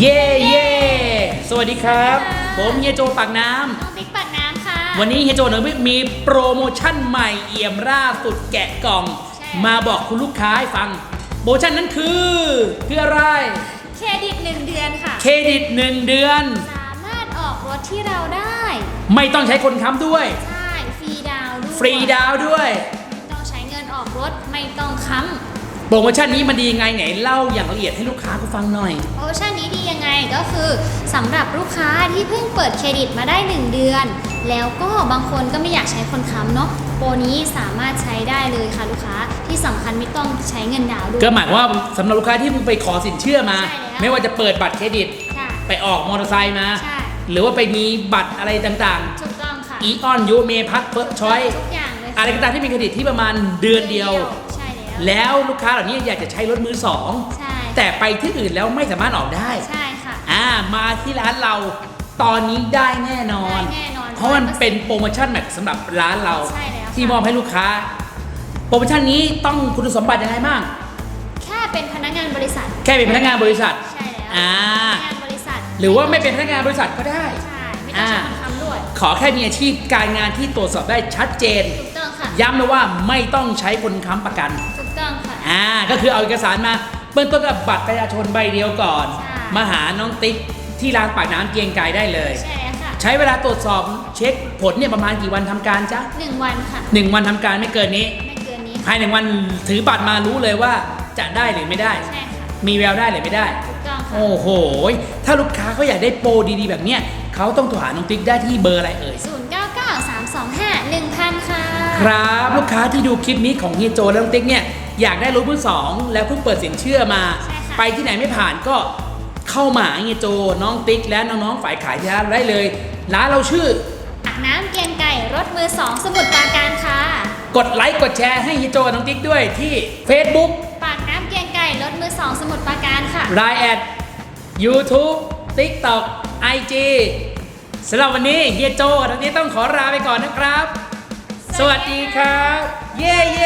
เย่เย่สวัสดีครับค่ะผมเฮียโจปากน้น้องติ๊กปากน้ำค่ะำวันนี้เฮียโจหนึ่งมีโปรโมชั่นใหม่เอี่ยมร่าสุดแกะกล่อง ใช่ มาบอกคุณลูกค้าให้ฟัง โปรโมชั่นนั้นคือคืออะไร เครดิตหนึ่งเดือนค่ะ เครดิต1เดือน สามารถออกรถที่เราได้ ไม่ต้องใช้คนค้ำด้วย ใช่ ฟรีดาวน์ด้วยฟรีดาวน์ด้วย ไม่ต้องใช้เงินออกรถ ไม่ต้องค้ โปรโมชั่นนี้มันดียังไงไหนเล่าอย่างละเอียดให้ลูกค้าเขาฟังหน่อยำโปรโมชั่นนี้ดียังไงก็คือสำหรับลูกค้าที่เพิ่งเปิดเครดิตมาได้ 1 เดือน แล้วก็บางคนก็ไม่อยากใช้คนค้ำเนาะโปรนี้สามารถใช้ได้เลยค่ะลูกค้าที่สำคัญไม่ต้องใช้เงินดาวน์ด้วย ก็หมายความว่าสำหรับลูกค้าที่มึงไปขอสินเชื่อมา ใช่แล้ว ไม่ว่าจะเปิดบัตรเครดิตใช่ไปออกมอเตอร์ไซค์มา ใช่หรือว่าไปมีบัตรอะไรต่างถูกต้องค่ะๆ อีออนยูเมพัทเฟิร์สชอย ทุกอย่างเลยค่ะอะไรก็ตามที่มีเครดิตที่ประมาณเดือนเดียวใช่ แล้วแล้วลูกค้าเหล่านี้อยากจะใช้รถมือสองใช่แต่ไปที่อื่นแล้วไม่สามารถออกได้ ใช่ค่ะ อ่ามาที่ร้านเราตอนนี้ได้แน่นอน ได้แน่นอนเพราะมันเป็นโปรโมชั่นแบบสำหรับร้านเราใช่แล้วค่ะ ที่มอบให้ลูกค้า โปรโมชั่นนี้ต้องคุณสมบัติยังไงบ้าง แค่เป็นพนักงานบริษัท แค่เป็นพนักงานบริษัท ใช่แล้วอ่า พนักงานบริษัทหรือว่าไม่เป็นพนักงานบริษัทก็ได้ ใช่ไม่ต้องใช้คนค้ำด้วยขอแค่มีอาชีพการงานที่ตรวจสอบได้ชัดเจน ถูกต้องค่ะ ย้ำนะว่าไม่ต้องใช้คนค้ำประกันถูก ต้องค่ะ อ่าก็คือเอาเอกสารมาเบื้องต้นกับบัตรประชาชนใบเดียวก่อน ใช่ มาหาน้องติ๊กที่ร้านปากน้ำเกรียงไกรได้เลย ใช่แล้วค่ะใช้เวลาตรวจสอบเช็คผลเนี่ยประมาณกี่วันทำการจ๊ะหนึ่งวันค่ะ หนึ่งวันทำการไม่เกินนี้ ไม่เกินนี้ภายในวันถือบัตรมารู้เลยว่าจะได้หรือไม่ได้ ใช่ค่ะมีแววได้หรือไม่ได้ ถูกต้องค่ะโอ้โห ถ้าลูกค้าเขาอยากได้โปรดีๆ แบบเนี้ยเขาต้องโทรหาน้องติ๊กได้ที่เบอร์อะไรเอ่ย0 9 9 3 2 5 1,000ค่ะ ครับลูกค้าที่ดูคลิปนี้ของเฮียโจและน้องติ๊กเนี่ย อยากได้รถมือสอง แล้วเพิ่งเปิดสินเชื่อมาใช่ค่ะไปที่ไหนไม่ผ่านก็เข้ามาหาเฮียโจน้องติ๊กและน้องๆฝ่ายขายที่ร้านได้เลยร้านเราชื่อตักน้ำเกียงไก่รถมือ2สมุดปราการค่ะ กดไลค์กดแชร์ให้เฮียโจกับน้องติ๊กด้วยที่ Facebook ปากน้ำเกียงไก่รถมือ2สมุดปราการค่ะ l i น์แอด YouTube TikTok IG สำหรับวันนี้เฮียโจกับน้องติ๊กต้องขอลาไปก่อนนะครับ สวัสดีครับ เย่เย่เย่เย่